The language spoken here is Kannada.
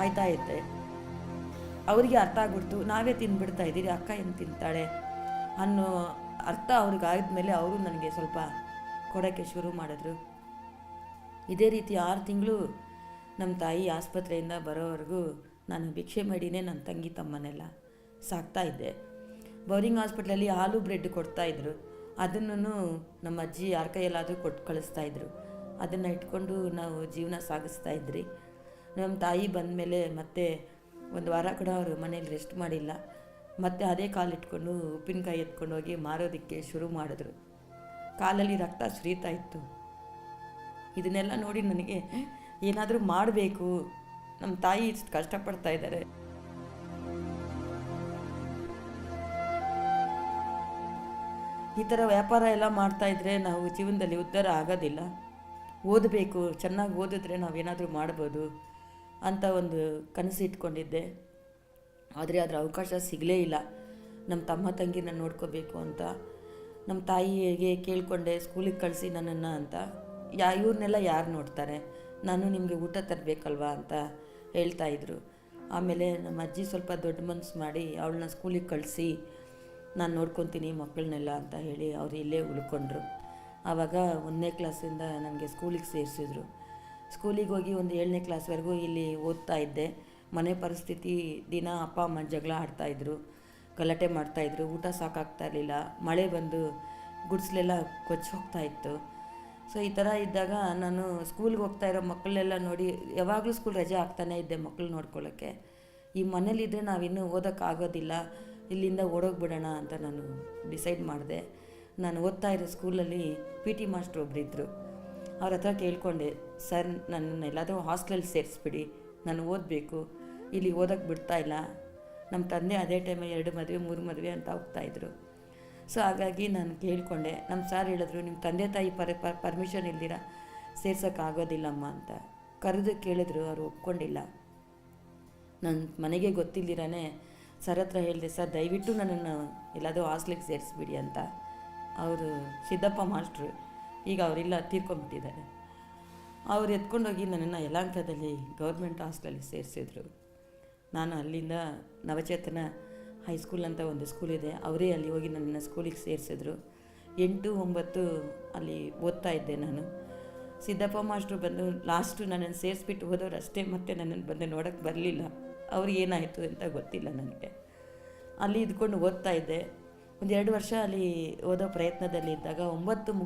ಕಾಯ್ತಾ ಇದ್ದೆ ಅವರಿಗೆ ಅರ್ಥ ಆಗ್ಬಿಡ್ತು. ನಾವೇ ತಿನ್ಬಿಡ್ತಾ ಇದ್ದೀರಿ, ಅಕ್ಕ ಏನು ತಿಂತಾಳೆ ಅನ್ನೋ ಅರ್ಥ ಅವ್ರಿಗೆ ಆದಮೇಲೆ ಅವರು ನನಗೆ ಸ್ವಲ್ಪ ಕೊಡೋಕ್ಕೆ ಶುರು ಮಾಡಿದ್ರು. ಇದೇ ರೀತಿ ಆರು ತಿಂಗಳು ನಮ್ಮ ತಾಯಿ ಆಸ್ಪತ್ರೆಯಿಂದ ಬರೋವರೆಗೂ ನಾನು ಭಿಕ್ಷೆ ಮಾಡಿನೇ ನನ್ನ ತಂಗಿ ತಮ್ಮನೆಲ್ಲ ಸಾಕ್ತಾ ಇದ್ದೆ. ಬೌರಿಂಗ್ ಹಾಸ್ಪಿಟ್ಲಲ್ಲಿ ಹಾಲು ಬ್ರೆಡ್ ಕೊಡ್ತಾಯಿದ್ರು ಅದನ್ನು ನಮ್ಮ ಅಜ್ಜಿ ಯಾರ ಕೈಯಲ್ಲಾದರೂ ಕೊಟ್ಟು ಕಳಿಸ್ತಾಯಿದ್ರು ಅದನ್ನು ಇಟ್ಕೊಂಡು ನಾವು ಜೀವನ ಸಾಗಿಸ್ತಾ ಇದ್ರಿ. ನಮ್ಮ ತಾಯಿ ಬಂದಮೇಲೆ ಮತ್ತೆ ಒಂದು ವಾರ ಕೂಡ ಅವರು ಮನೇಲಿ ರೆಸ್ಟ್ ಮಾಡಿಲ್ಲ. ಮತ್ತೆ ಅದೇ ಕಾಲು ಇಟ್ಕೊಂಡು ಉಪ್ಪಿನಕಾಯಿ ಎತ್ಕೊಂಡು ಹೋಗಿ ಮಾರೋದಕ್ಕೆ ಶುರು ಮಾಡಿದ್ರು. ಕಾಲಲ್ಲಿ ರಕ್ತ ಸುರಿತಾ ಇತ್ತು. ಇದನ್ನೆಲ್ಲ ನೋಡಿ ನನಗೆ ಏನಾದರೂ ಮಾಡಬೇಕು. ನಮ್ಮ ತಾಯಿ ಇಷ್ಟು ಕಷ್ಟಪಡ್ತಾ ಇದ್ದಾರೆ. ಈ ಥರ ವ್ಯಾಪಾರ ಎಲ್ಲ ಮಾಡ್ತಾ ಇದ್ರೆ ನಾವು ಜೀವನದಲ್ಲಿ ಉದ್ಧಾರ ಆಗೋದಿಲ್ಲ. ಓದಬೇಕು, ಚೆನ್ನಾಗಿ ಓದಿದ್ರೆ ನಾವೇನಾದರೂ ಮಾಡ್ಬೋದು. ಅಂತ ಒಂದು ಕನಸು ಇಟ್ಕೊಂಡಿದ್ದೆ. ಆದರೆ ಅದರ ಅವಕಾಶ ಸಿಗಲೇ ಇಲ್ಲ. ನಮ್ಮ ತಮ್ಮ ತಂಗಿನ ನೋಡ್ಕೋಬೇಕು ಅಂತ ನಮ್ಮ ತಾಯಿಗೆ ಕೇಳಿಕೊಂಡೆ, ಸ್ಕೂಲಿಗೆ ಕಳಿಸಿ ನನ್ನನ್ನು ಅಂತ. ಯಾ ಇವ್ರನ್ನೆಲ್ಲ ಯಾರು ನೋಡ್ತಾರೆ? ನಾನು ನಿಮಗೆ ಊಟ ತರಬೇಕಲ್ವಾ ಅಂತ ಹೇಳ್ತಾ ಇದ್ರು. ಆಮೇಲೆ ನಮ್ಮ ಅಜ್ಜಿ ಸ್ವಲ್ಪ ದೊಡ್ಡ ಮನಸ್ಸು ಮಾಡಿ, ಅವಳನ್ನ ಸ್ಕೂಲಿಗೆ ಕಳಿಸಿ, ನಾನು ನೋಡ್ಕೊತೀನಿ ಮಕ್ಕಳನ್ನೆಲ್ಲ ಅಂತ ಹೇಳಿ ಅವ್ರು ಇಲ್ಲೇ ಉಳ್ಕೊಂಡ್ರು. ಆವಾಗ ಒಂದನೇ ಕ್ಲಾಸಿಂದ ನನಗೆ ಸ್ಕೂಲಿಗೆ ಸೇರಿಸಿದ್ರು. ಸ್ಕೂಲಿಗೆ ಹೋಗಿ ಒಂದು ಏಳನೇ ಕ್ಲಾಸ್ವರೆಗೂ ಇಲ್ಲಿ ಓದ್ತಾ ಇದ್ದೆ. ಮನೆ ಪರಿಸ್ಥಿತಿ, ದಿನ ಅಪ್ಪ, ಅಮ್ಮ ಜಗಳ ಆಡ್ತಾಯಿದ್ರು ಗಲಾಟೆ ಮಾಡ್ತಾಯಿದ್ರು ಊಟ ಸಾಕಾಗ್ತಾ ಇರಲಿಲ್ಲ, ಮಳೆ ಬಂದು ಗುಡ್ಸ್ಲೆಲ್ಲ ಕೊಚ್ಚಿ ಹೋಗ್ತಾ ಇತ್ತು. ಸೊ ಈ ಥರ ಇದ್ದಾಗ ನಾನು ಸ್ಕೂಲ್ಗೆ ಹೋಗ್ತಾ ಇರೋ ಮಕ್ಕಳೆಲ್ಲ ನೋಡಿ, ಯಾವಾಗಲೂ ಸ್ಕೂಲ್ ರಜೆ ಆಗ್ತಾನೇ ಇದ್ದೆ ಮಕ್ಕಳು ನೋಡ್ಕೊಳ್ಳೋಕ್ಕೆ. ಈ ಮನೇಲಿದ್ದರೆ ನಾವಿನ್ನೂ ಓದೋಕ್ಕಾಗೋದಿಲ್ಲ, ಇಲ್ಲಿಂದ ಓಡೋಗ್ಬಿಡೋಣ ಅಂತ ನಾನು ಡಿಸೈಡ್ ಮಾಡಿದೆ. ನಾನು ಓದ್ತಾ ಇರೋ ಸ್ಕೂಲಲ್ಲಿ ಪಿ ಟಿ ಮಾಸ್ಟ್ರು ಒಬ್ಬರಿದ್ದರು ಅವ್ರ ಹತ್ರ ಕೇಳ್ಕೊಂಡೆ, ಸರ್ ನನ್ನ ಎಲ್ಲಾದರೂ ಹಾಸ್ಟೆಲ್ ಸೇರಿಸ್ಬಿಡಿ, ನಾನು ಓದಬೇಕು. ಇಲ್ಲಿ ಓದೋಕ್ಕೆ ಬಿಡ್ತಾ ಇಲ್ಲ. ನಮ್ಮ ತಂದೆ ಅದೇ ಟೈಮಲ್ಲಿ ಎರಡು ಮದುವೆ, ಮೂರು ಮದುವೆ ಅಂತ ಹೋಗ್ತಾಯಿದ್ರು ಸೊ ಹಾಗಾಗಿ ನಾನು ಕೇಳಿಕೊಂಡೆ, ನಮ್ಮ ಸಾರ್ ಹೇಳಿದ್ರು, ನಿಮ್ಮ ತಂದೆ ತಾಯಿ ಪರ್ ಪರ್ಮಿಷನ್ ಇಲ್ದಿರ? ಸೇರ್ಸೋಕ್ಕಾಗೋದಿಲ್ಲಮ್ಮ ಅಂತ. ಕರೆದು ಕೇಳಿದ್ರು, ಅವರು ಒಪ್ಕೊಂಡಿಲ್ಲ. ನನ್ನ ಮನೆಗೆ ಗೊತ್ತಿಲ್ದಿರೇ ಸರ್ ಹತ್ರ ಹೇಳಿದೆ, ಸರ್, ದಯವಿಟ್ಟು ನನ್ನನ್ನು ಎಲ್ಲಾದರೂ ಹಾಸ್ಟ್ಲಿಗೆ ಸೇರಿಸ್ಬಿಡಿ ಅಂತ. ಅವರು ಸಿದ್ದಪ್ಪ ಮಾಸ್ಟ್ರು. ಈಗ ಅವರಿಲ್ಲ ತೀರ್ಕೊಂಬಿಟ್ಟಿದ್ದಾರೆ ಅವ್ರು ಎತ್ಕೊಂಡೋಗಿ ನನ್ನನ್ನು ಯಲಾಂಕದಲ್ಲಿ ಗೌರ್ಮೆಂಟ್ ಹಾಸ್ಟೆಲಲ್ಲಿ ಸೇರಿಸಿದ್ರು. ನಾನು ಅಲ್ಲಿಂದ ನವಚೇತನ ಹೈಸ್ಕೂಲ್ ಅಂತ ಒಂದು ಸ್ಕೂಲ್ ಇದೆ, ಅವರೇ ಅಲ್ಲಿ ಹೋಗಿ ನನ್ನನ್ನು ಸ್ಕೂಲಿಗೆ ಸೇರಿಸಿದ್ರು. ಎಂಟು ಒಂಬತ್ತು ಅಲ್ಲಿ ಓದ್ತಾ ಇದ್ದೆ ನಾನು. ಸಿದ್ದಪ್ಪ ಮಾಸ್ಟ್ರು ಬಂದು ಲಾಸ್ಟು ನನ್ನನ್ನು ಸೇರಿಸ್ಬಿಟ್ಟು ಹೋದವ್ರು ಅಷ್ಟೇ, ಮತ್ತೆ ನನ್ನನ್ನು ಬಂದು ನೋಡೋಕ್ಕೆ ಬರಲಿಲ್ಲ. ಅವ್ರಿಗೇನಾಯಿತು ಅಂತ ಗೊತ್ತಿಲ್ಲ ನನಗೆ. ಅಲ್ಲಿ ಇದ್ಕೊಂಡು ಓದ್ತಾ ಇದ್ದೆ. ಒಂದು ಎರಡು ವರ್ಷ ಅಲ್ಲಿ ಓದೋ ಪ್ರಯತ್ನದಲ್ಲಿ ಇದ್ದಾಗ ಒಂಬತ್ತು